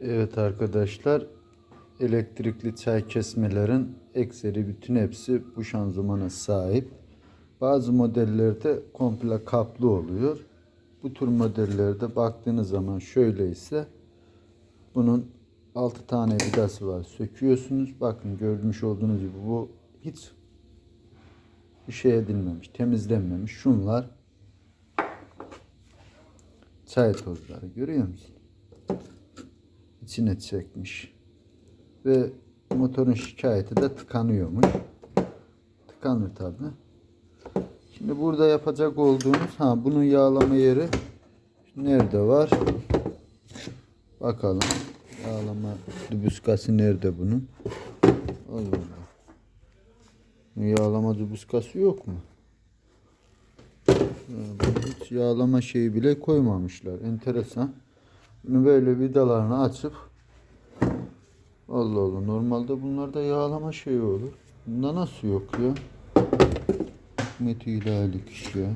Evet arkadaşlar elektrikli çay kesmelerin ekseri bütün hepsi bu şanzımana sahip. Bazı modellerde komple kaplı oluyor. Bu tür modellerde baktığınız zaman şöyle ise bunun 6 tane vidası var. Söküyorsunuz. Bakın görmüş olduğunuz gibi bu hiç bir şey edilmemiş, temizlenmemiş. Şunlar çay tozları görüyor musun? İçine çekmiş. Ve motorun şikayeti de tıkanıyormuş. Tıkanır tabi. Şimdi burada yapacak olduğumuz ha bunun yağlama yeri nerede var? Bakalım. Yağlama dübüskası nerede bunun? Allah Allah. Yağlama dübüskası yok mu? Hiç yağlama şeyi bile koymamışlar. Enteresan. Böyle vidalarını açıp Allah Allah normalde bunlarda yağlama şeyi olur. Bunda nasıl yok ya? Hikmeti ilahilik iş ya.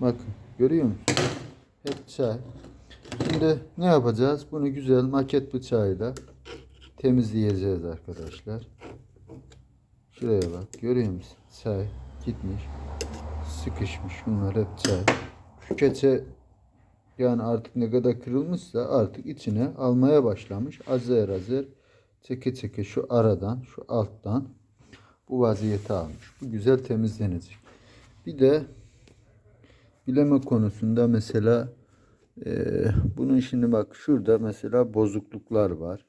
Bakın görüyor musun? Hep çay. Şimdi ne yapacağız? Bunu güzel maket bıçağıyla temizleyeceğiz arkadaşlar. Şuraya bak görüyor musun? Çay gitmiş. Sıkışmış. Bunlar hep çay. Şu keçe yani artık ne kadar kırılmışsa artık içine almaya başlamış. Azer azer çeke çeke şu aradan şu alttan bu vaziyeti almış. Bu güzel temizlenecek. Bir de bileme konusunda mesela eee, bunun şimdi bak şurada mesela bozukluklar var.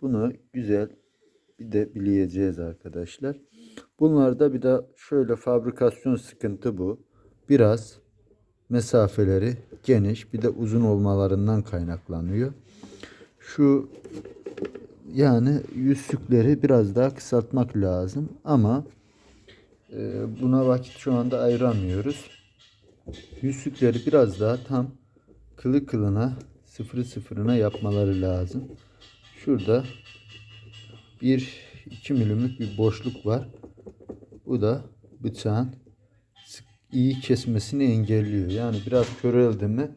Bunu güzel bir de bileyeceğiz arkadaşlar. Bunlarda bir de şöyle fabrikasyon sıkıntı bu. Biraz mesafeleri geniş bir de uzun olmalarından kaynaklanıyor. Şu yani yüzsükleri biraz daha kısaltmak lazım ama e, buna vakit şu anda ayıramıyoruz. Yüzsükleri biraz daha tam kılı kılına sıfırı sıfırına yapmaları lazım. Şurada bir iki milimlik bir boşluk var. Bu da bıçağın iyi kesmesini engelliyor. Yani biraz köreldi mi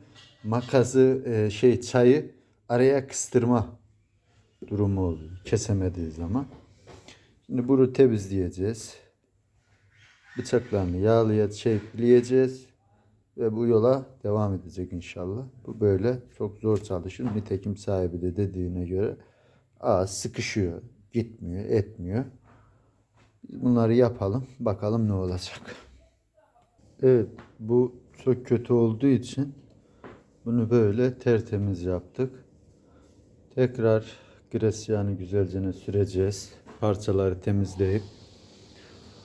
makası e, şey çayı araya kıstırma durumu oluyor. Kesemediği zaman. Şimdi bunu temizleyeceğiz. Bıçaklarını yağlıya şekleyeceğiz. Ve bu yola devam edecek inşallah. Bu böyle çok zor çalışır. Nitekim sahibi de dediğine göre ağız sıkışıyor. Gitmiyor, etmiyor. Bunları yapalım. Bakalım ne olacak. Evet, bu çok kötü olduğu için bunu böyle tertemiz yaptık. Tekrar Gresyan'ı güzelce süreceğiz. Parçaları temizleyip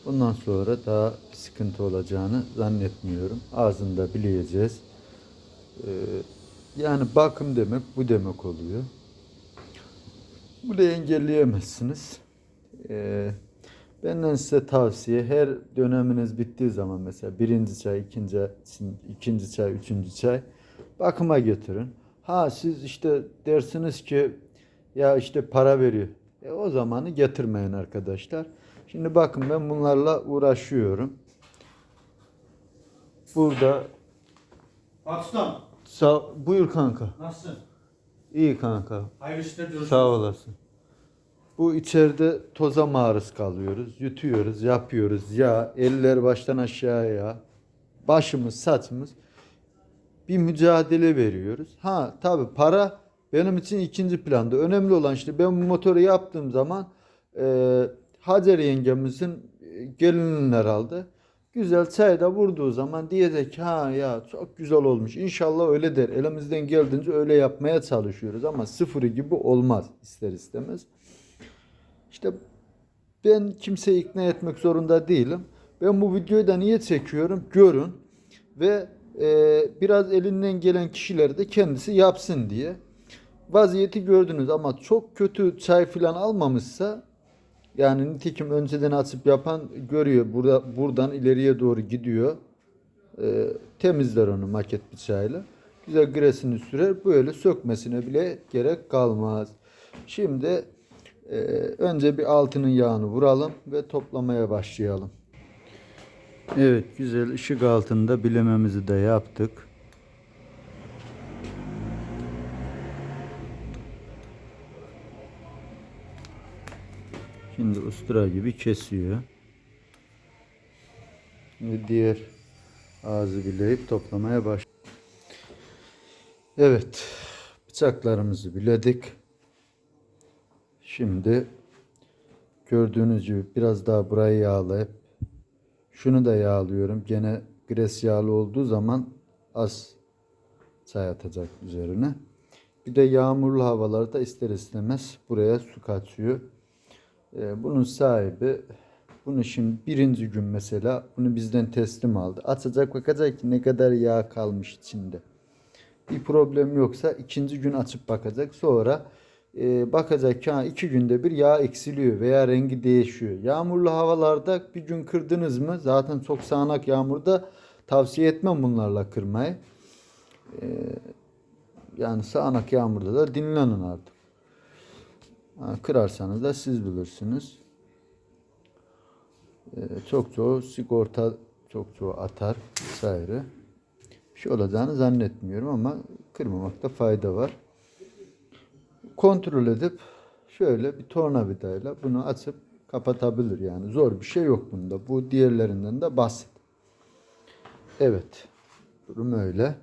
bundan sonra daha sıkıntı olacağını zannetmiyorum. Ağzında bileyeceğiz. Ee, yani bakım demek bu demek oluyor. Bunu engelleyemezsiniz. Ee, benden size tavsiye her döneminiz bittiği zaman mesela birinci çay, ikinci, ikinci çay, üçüncü çay bakıma götürün. Ha siz işte dersiniz ki ya işte para veriyor. E, o zamanı getirmeyin arkadaşlar. Şimdi bakın ben bunlarla uğraşıyorum. Burada Pakstam, sağ, buyur kanka. nasılsın? İyi kanka. Hayırlı işler diliyorum. Sağ olasın. Bu içeride toza maruz kalıyoruz. Yutuyoruz, yapıyoruz. Ya eller baştan aşağıya. Başımız, saçımız. Bir mücadele veriyoruz. Ha tabi para benim için ikinci planda. Önemli olan işte ben bu motoru yaptığım zaman e, Hacer yengemizin e, gelinin herhalde. Güzel çay da vurduğu zaman diyecek ha ya çok güzel olmuş. İnşallah öyle der. Elimizden geldiğince öyle yapmaya çalışıyoruz ama sıfırı gibi olmaz ister istemez. İşte ben kimseyi ikna etmek zorunda değilim. Ben bu videoyu da niye çekiyorum? Görün ve e, biraz elinden gelen kişiler de kendisi yapsın diye. Vaziyeti gördünüz ama çok kötü çay filan almamışsa yani nitekim önceden açıp yapan görüyor. Burada buradan ileriye doğru gidiyor. E, temizler onu maket bıçağıyla. Güzel gresini sürer. Böyle sökmesine bile gerek kalmaz. Şimdi ee, önce bir altının yağını vuralım ve toplamaya başlayalım. Evet güzel ışık altında bilememizi de yaptık. Şimdi ustura gibi kesiyor. Ve diğer ağzı bileyip toplamaya baş. Evet bıçaklarımızı biledik. Şimdi gördüğünüz gibi biraz daha burayı yağlayıp şunu da yağlıyorum. Gene gres yağlı olduğu zaman az çay atacak üzerine. Bir de yağmurlu havalarda ister istemez buraya su kaçıyor. Ee, bunun sahibi bunu şimdi birinci gün mesela bunu bizden teslim aldı. Açacak bakacak ki ne kadar yağ kalmış içinde. Bir problem yoksa ikinci gün açıp bakacak. Sonra e, bakacak ki iki günde bir yağ eksiliyor veya rengi değişiyor. Yağmurlu havalarda bir gün kırdınız mı zaten çok sağanak yağmurda tavsiye etmem bunlarla kırmayı. E, yani sağanak yağmurda da dinlenin artık. Ha, kırarsanız da siz bilirsiniz. Ee, çok çoğu sigorta çok çoğu atar vesaire. Bir şey olacağını zannetmiyorum ama kırmamakta fayda var. Kontrol edip şöyle bir tornavidayla bunu açıp kapatabilir yani. Zor bir şey yok bunda. Bu diğerlerinden de basit. Evet. Durum öyle.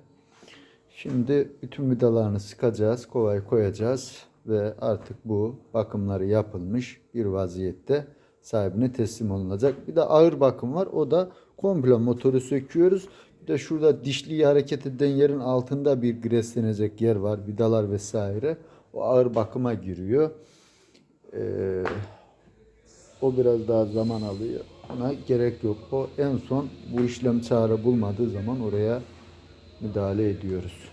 Şimdi bütün vidalarını sıkacağız, kovaya koyacağız ve artık bu bakımları yapılmış bir vaziyette sahibine teslim olunacak. Bir de ağır bakım var. O da komple motoru söküyoruz. Bir de şurada dişliyi hareket eden yerin altında bir greslenecek yer var. Vidalar vesaire. O ağır bakıma giriyor. Ee, o biraz daha zaman alıyor. Ona gerek yok. O en son bu işlem çare bulmadığı zaman oraya müdahale ediyoruz.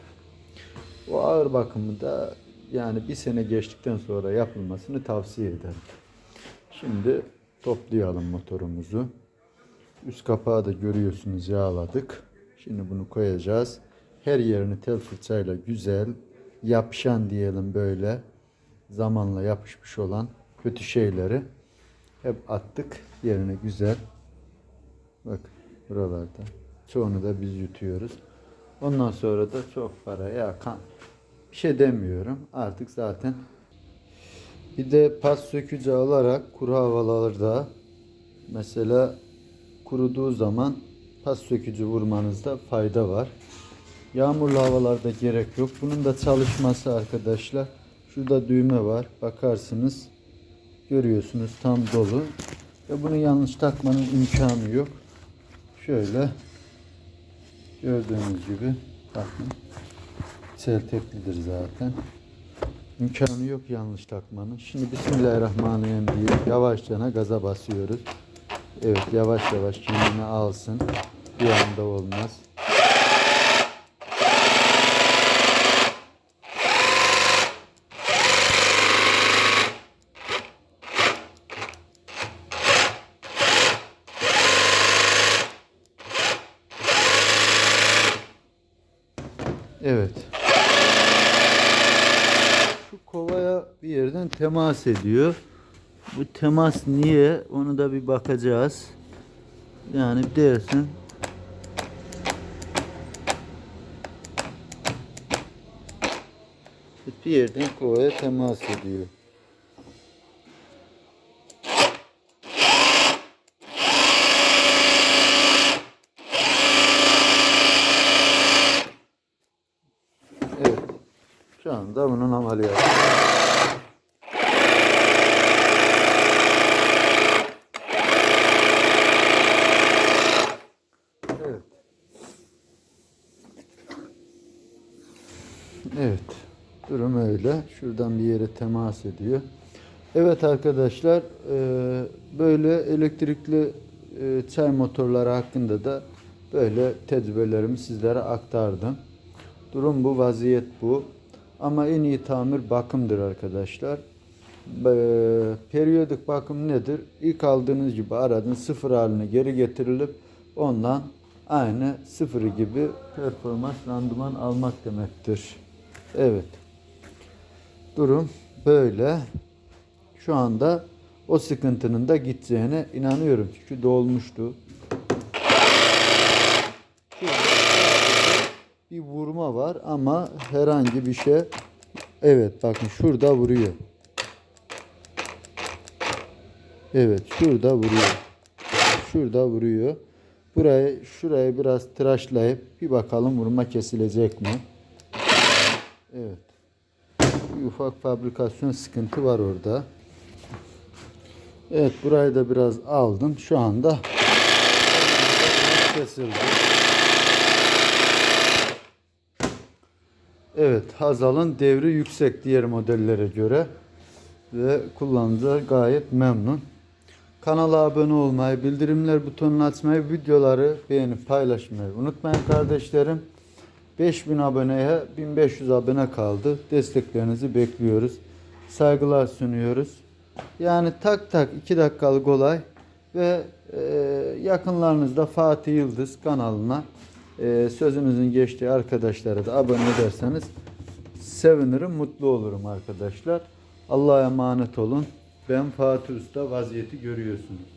O ağır bakımı da yani bir sene geçtikten sonra yapılmasını tavsiye ederim. Şimdi toplayalım motorumuzu. Üst kapağı da görüyorsunuz yağladık. Şimdi bunu koyacağız. Her yerini tel fırçayla güzel yapışan diyelim böyle zamanla yapışmış olan kötü şeyleri hep attık yerine güzel. Bak buralarda. Çoğunu da biz yutuyoruz. Ondan sonra da çok para ya kan bir şey demiyorum. Artık zaten bir de pas sökücü alarak kuru havalarda mesela kuruduğu zaman pas sökücü vurmanızda fayda var. Yağmurlu havalarda gerek yok. Bunun da çalışması arkadaşlar. Şurada düğme var. Bakarsınız. Görüyorsunuz tam dolu. Ve bunu yanlış takmanın imkanı yok. Şöyle gördüğünüz gibi bakın. Selteklidir zaten. İmkanı yok yanlış takmanın. Şimdi Bismillahirrahmanirrahim diye yavaşça gaza basıyoruz. Evet yavaş yavaş kendini alsın. Bir anda olmaz. Evet. Şu kovaya bir yerden temas ediyor. Bu temas niye? Onu da bir bakacağız. Yani dersin. Bir yerden kovaya temas ediyor. Evet. Şu anda bunun ameliyatı. Evet. Evet. Durum öyle. Şuradan bir yere temas ediyor. Evet arkadaşlar e, böyle elektrikli e, çay motorları hakkında da böyle tecrübelerimi sizlere aktardım. Durum bu, vaziyet bu. Ama en iyi tamir bakımdır arkadaşlar. Ee, periyodik bakım nedir? İlk aldığınız gibi aradın sıfır haline geri getirilip ondan aynı sıfırı gibi performans randıman almak demektir. Evet. Durum böyle. Şu anda o sıkıntının da gideceğine inanıyorum. Çünkü dolmuştu. bir vurma var ama herhangi bir şey evet bakın şurada vuruyor. Evet şurada vuruyor. Şurada vuruyor. Burayı şurayı biraz tıraşlayıp bir bakalım vurma kesilecek mi? Evet. Ufak fabrikasyon sıkıntı var orada. Evet burayı da biraz aldım. Şu anda kesildi. Evet Hazal'ın devri yüksek diğer modellere göre ve kullanıcılar gayet memnun. Kanala abone olmayı, bildirimler butonunu açmayı, videoları beğenip paylaşmayı unutmayın kardeşlerim. 5000 aboneye 1500 abone kaldı. Desteklerinizi bekliyoruz. Saygılar sunuyoruz. Yani tak tak 2 dakikalık olay ve e, yakınlarınızda Fatih Yıldız kanalına e, sözünüzün geçtiği arkadaşlara da abone ederseniz sevinirim, mutlu olurum arkadaşlar. Allah'a emanet olun. Ben Fatih Usta vaziyeti görüyorsunuz.